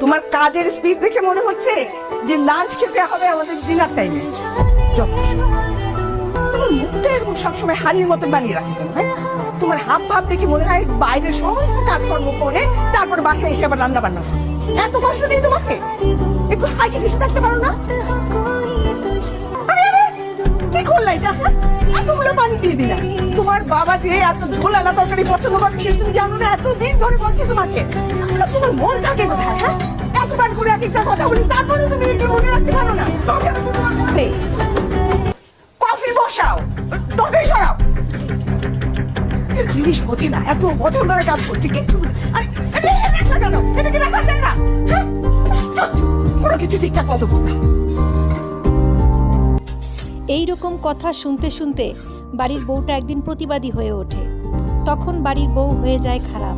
তোমার কাজের স্পিড দেখে মনে হচ্ছে যে লাঞ্চ খেতে হবে আমাদের ডিনার টাইমে তোমার মুখটা এরকম সবসময় হাড়ির মতো বানিয়ে রাখো হ্যাঁ তোমার হাব ভাব দেখে মনে হয় বাইরের সমস্ত কাজকর্ম করে তারপর বাসায় এসে আবার রান্না বান্না। এত কষ্ট দিই তোমাকে? একটু হাসি খুশি থাকতে পারো না? কি করলা এটা হ্যাঁ? এতগুলো পানি দিয়ে দিলা। তোমার বাবা যে এত ঝোলালা তরকারি পছন্দ করে সেটা তুমি জানো না, এতদিন ধরে বলছি তোমাকে। আচ্ছা তোমার মন থাকে কোথায় হ্যাঁ? করে এক একটা কথা বলি, তারপরে তুমি মনে রাখতে পারো না। তবে আমি তোমার মনে কফি বসাও তবে সরাও। জিনিস না, এত বছর ধরে কাজ করছি, কিচ্ছু আরে রাখা যায় না হ্যাঁ। এই রকম কথা শুনতে শুনতে বাড়ির বউটা একদিন প্রতিবাদী হয়ে ওঠে। তখন বাড়ির বউ হয়ে যায় খারাপ।